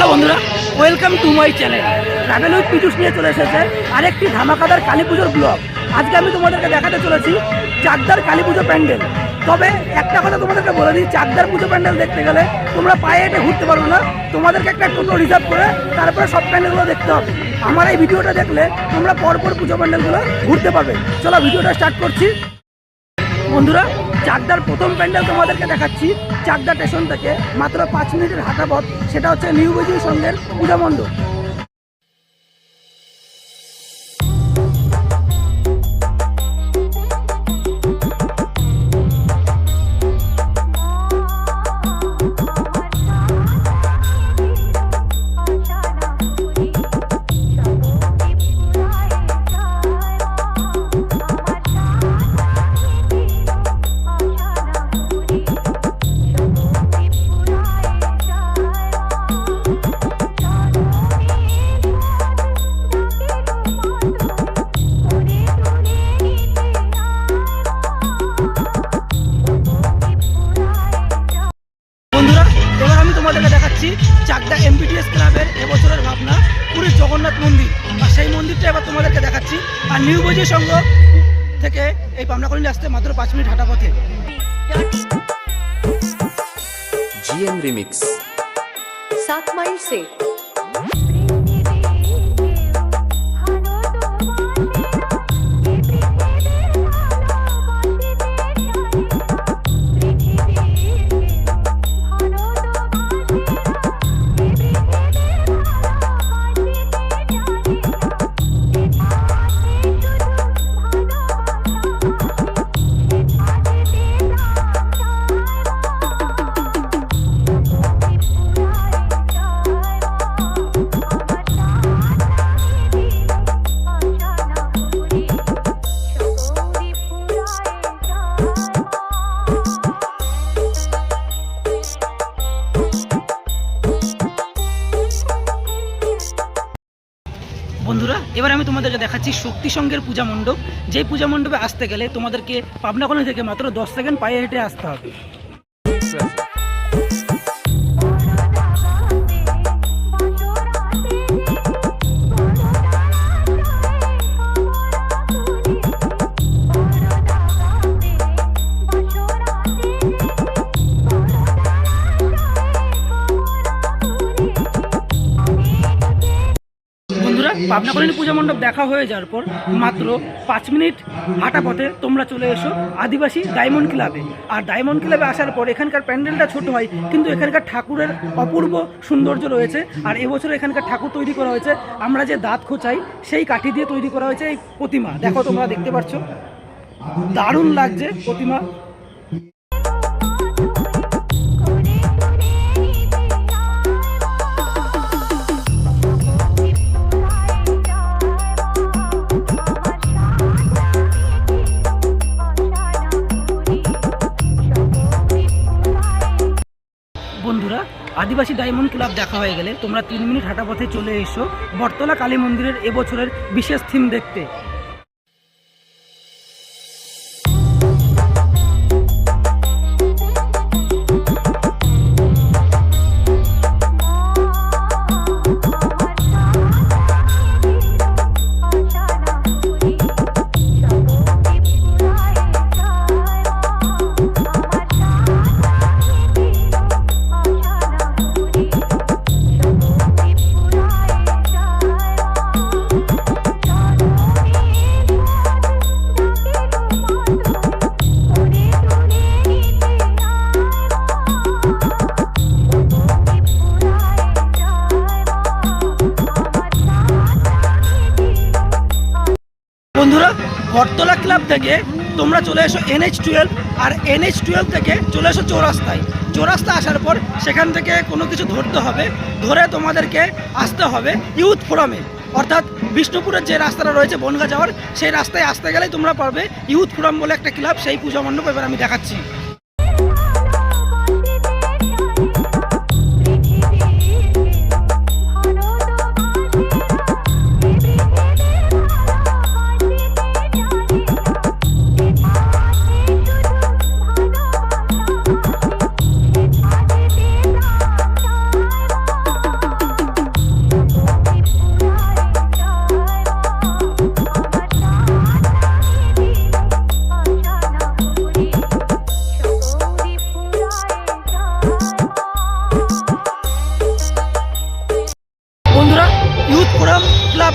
Hello বন্ধুরা welcome to my channel travel with পিটুস নিয়ে চলে এসেছে আরেকটি ধামাকাদার কালী পুজোর ব্লগ আজকে আমি তোমাদেরকে দেখাতে চলেছি চাকদার কালী পুজো প্যান্ডেল। তবে একটা কথা তোমাদেরকে বলে দিই, চাকদার পুজো প্যান্ডেল দেখতে গেলে তোমরা পায়ে হেঁটে ঘুরতে পারবে না। তোমাদেরকে একটা টোটো রিজার্ভ করে তারপরে সব প্যান্ডেলগুলো দেখতে হবে। আমার এই ভিডিওটা দেখলে তোমরা পরপর পুজো প্যান্ডেলগুলো ঘুরতে পারবে। চলো ভিডিওটা স্টার্ট করছি। বন্ধুরা, চাকদার প্রথম প্যান্ডেল তোমাদেরকে দেখাচ্ছি। চাকদা স্টেশন থেকে মাত্র পাঁচ মিনিটের হাঁটা পথ সেটা হচ্ছে নিউ বেজিং সঙ্গের পূজা মণ্ডপ। রাষ্ট্রীয় সংঘ থেকে এই পামলাকলি আসতে মাত্র পাঁচ মিনিট হাঁটা পথে। GM remix. সাত মাইল সে বন্ধুরা, এবার আমি তোমাদেরকে দেখাচ্ছি শক্তি সংঘের পূজা মণ্ডপ। যেই পূজা মণ্ডপে আসতে গেলে তোমাদেরকে পাবনাকলি থেকে মাত্র দশ সেকেন্ড পায়ে হেঁটে আসতে হবে। পাবনা কলোনি পূজা মণ্ডপ দেখা হয়ে যাওয়ার পর মাত্র পাঁচ মিনিট হাঁটা পথে তোমরা চলে এসো আদিবাসী ডায়মন্ড ক্লাবে। আর ডায়মন্ড ক্লাবে আসার পর এখানকার প্যান্ডেলটা ছোট হয়, কিন্তু এখানকার ঠাকুরের অপূর্ব সৌন্দর্য রয়েছে। আর এবছর এখানকার ঠাকুর তৈরি করা হয়েছে। আমরা যে দাঁত খোঁচাই, সেই কাঠি দিয়ে তৈরি করা হয়েছে এই প্রতিমা। দেখো তোমরা দেখতে পাচ্ছ। দারুণ লাগছে প্রতিমা। আদিবাসী ডায়মন্ড ক্লাব দেখা হয়ে গেলে তোমরা তিন মিনিট হাঁটা পথে চলে এসো বটতলা কালী মন্দিরের এবছরের বিশেষ থিম দেখতে। বটতলা ক্লাব থেকে তোমরা চলে এসো এনএইচ টুয়েলভ আর এনএইচ টুয়েলভ থেকে চলে এসো চৌরাস্তায়। চৌরাস্তা আসার পর সেখান থেকে কোনো কিছু ধরতে হবে, ধরে তোমাদেরকে আসতে হবে ইউথ ফোরামে অর্থাৎ বিষ্ণুপুরের যে রাস্তাটা রয়েছে বনগা যাওয়ার, সেই রাস্তায় আসতে গেলেই তোমরা পারবে ইউথ ফোরাম বলে একটা ক্লাব সেই পূজা মণ্ডপ এবার আমি দেখাচ্ছি।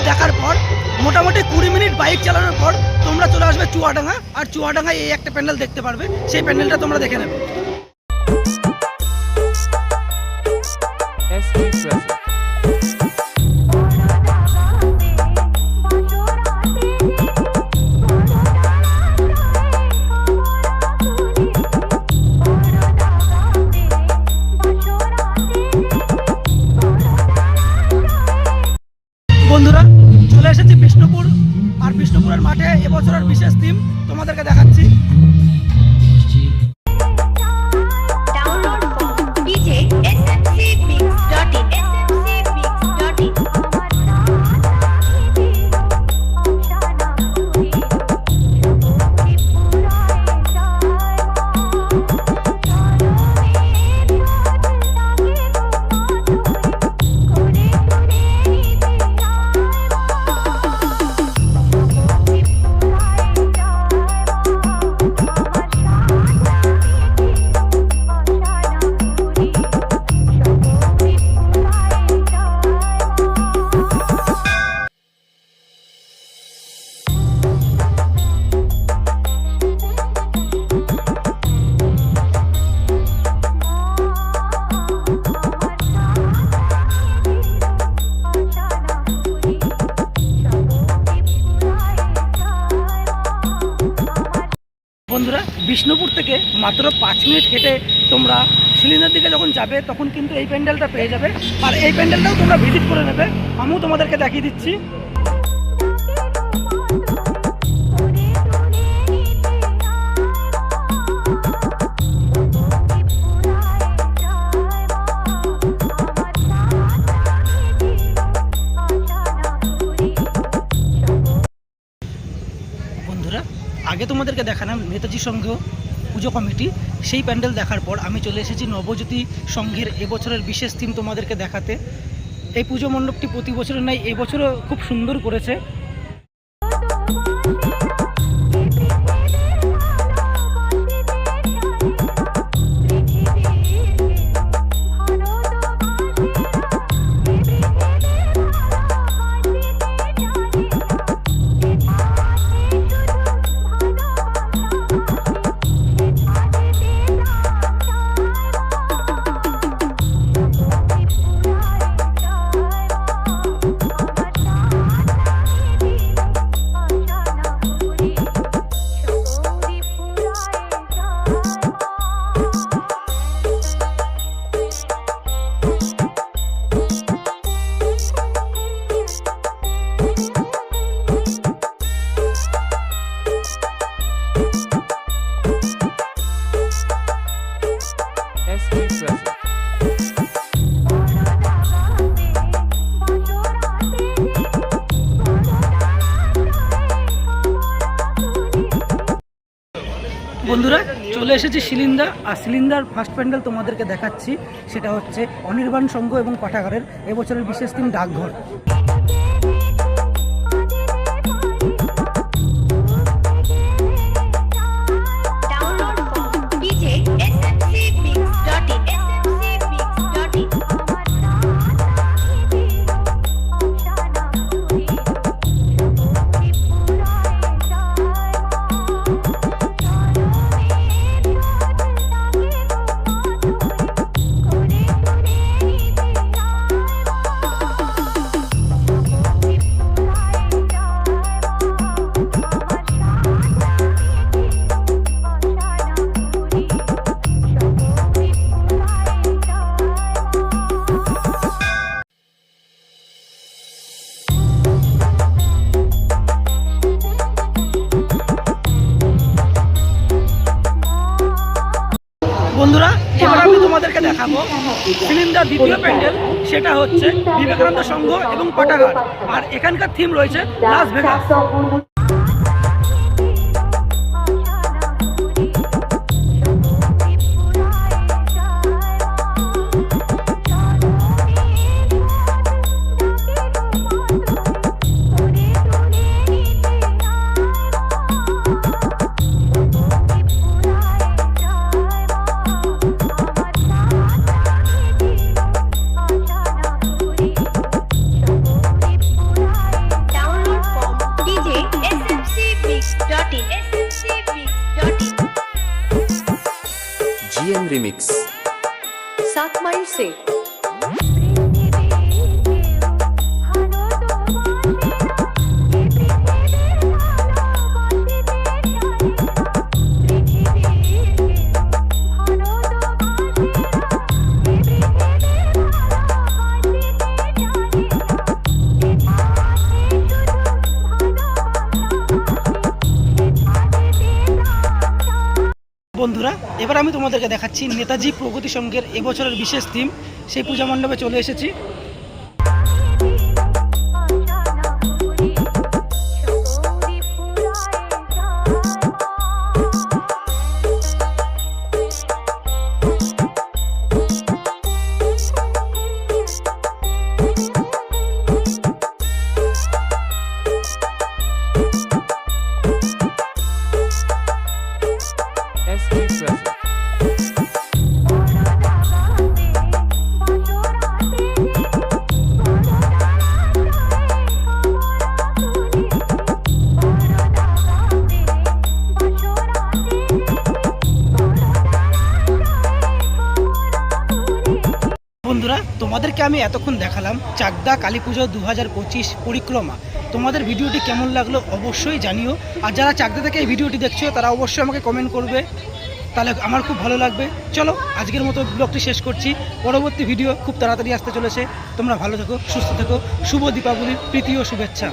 দেখার পর, মোটামুটি কুড়ি মিনিট বাইক চালানোর পর তোমরা চলে আসবে চুয়াডাঙ্গা। আর চুয়াডাঙ্গায় এই একটা প্যান্ডেল দেখতে পারবে, সেই প্যান্ডেলটা তোমরা দেখে নেবে। বিষ্ণুপুর থেকে মাত্র পাঁচ মিনিট হেঁটে তোমরা সিলিন্ডার দিকে যখন যাবে, তখন কিন্তু এই প্যান্ডেলটা পেয়ে যাবে। আর এই প্যান্ডেলটাও তোমরা ভিজিট করে নেবে। আমিও তোমাদেরকে দেখিয়ে দিচ্ছি। আগে তোমাদেরকে দেখালাম নেতাজি সংঘ পুজো কমিটি। সেই প্যান্ডেল দেখার পর আমি চলে এসেছি নবজ্যোতি সংঘের এবছরের বিশেষ থিম তোমাদেরকে দেখাতে। এই পুজো মণ্ডপটি প্রতি বছরের নাই এবছরও খুব সুন্দর করেছে। এসেছি সিলিন্ডার, আর সিলিন্ডার ফার্স্ট প্যান্ডেল তোমাদেরকে দেখাচ্ছি, সেটা হচ্ছে অনির্বাণ সংঘ এবং পাঠাগারের এবছরের বিশেষ দিন ডাকঘর। দেখাবো সিলিন্ডার দ্বিতীয় প্যান্ডেল সেটা হচ্ছে বিবেকানন্দ সংঘ এবং পাটাঘাট আর এখানকার থিম রয়েছে লাস ভেগাস से এবার আমি তোমাদেরকে দেখাচ্ছি নেতাজি প্রগতি সংঘের এবছরের বিশেষ থিম সেই পূজা মণ্ডপে চলে এসেছি। বন্ধুরা, তোমাদেরকে আমি এতক্ষণ দেখালাম চাকদা কালী পুজো দু পরিক্রমা। তোমাদের ভিডিওটি কেমন লাগল অবশ্যই জানিও। আর যারা চাকদা থেকে এই ভিডিওটি দেখছ, তারা অবশ্যই আমাকে কমেন্ট করবে। তাহলে আমার খুব ভালো লাগবে। চলো, আজকের মতো ব্লগটি শেষ করছি। পরবর্তী ভিডিও খুব তাড়াতাড়ি আসতে চলেছে। তোমরা ভালো থেকো, সুস্থ থেকো। শুভ দীপাবলির প্রীতি ও শুভেচ্ছা।